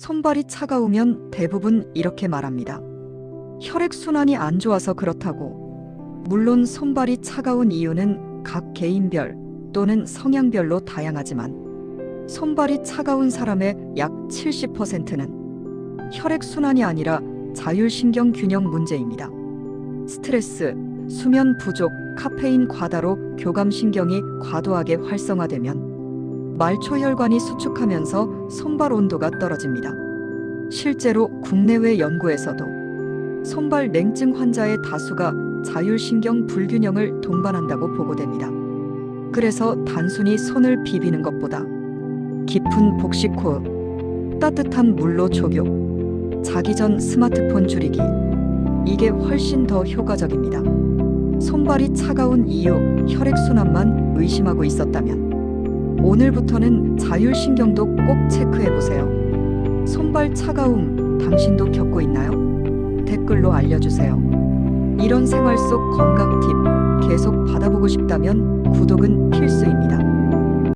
손발이 차가우면 대부분 이렇게 말합니다. 혈액순환이 안 좋아서 그렇다고. 물론 손발이 차가운 이유는 각 개인별 또는 성향별로 다양하지만 손발이 차가운 사람의 약 70%는 혈액순환이 아니라 자율신경 균형 문제입니다. 스트레스, 수면 부족, 카페인 과다로 교감신경이 과도하게 활성화되면 말초혈관이 수축하면서 손발 온도가 떨어집니다. 실제로 국내외 연구에서도 손발 냉증 환자의 다수가 자율신경 불균형을 동반한다고 보고됩니다. 그래서 단순히 손을 비비는 것보다 깊은 복식 호흡, 따뜻한 물로 조교, 자기 전 스마트폰 줄이기, 이게 훨씬 더 효과적입니다. 손발이 차가운 이유, 혈액순환만 의심하고 있었다면 오늘부터는 자율신경도 꼭 체크해 보세요. 손발 차가움 당신도 겪고 있나요? 댓글로 알려주세요. 이런 생활 속 건강 팁 계속 받아보고 싶다면 구독은 필수입니다.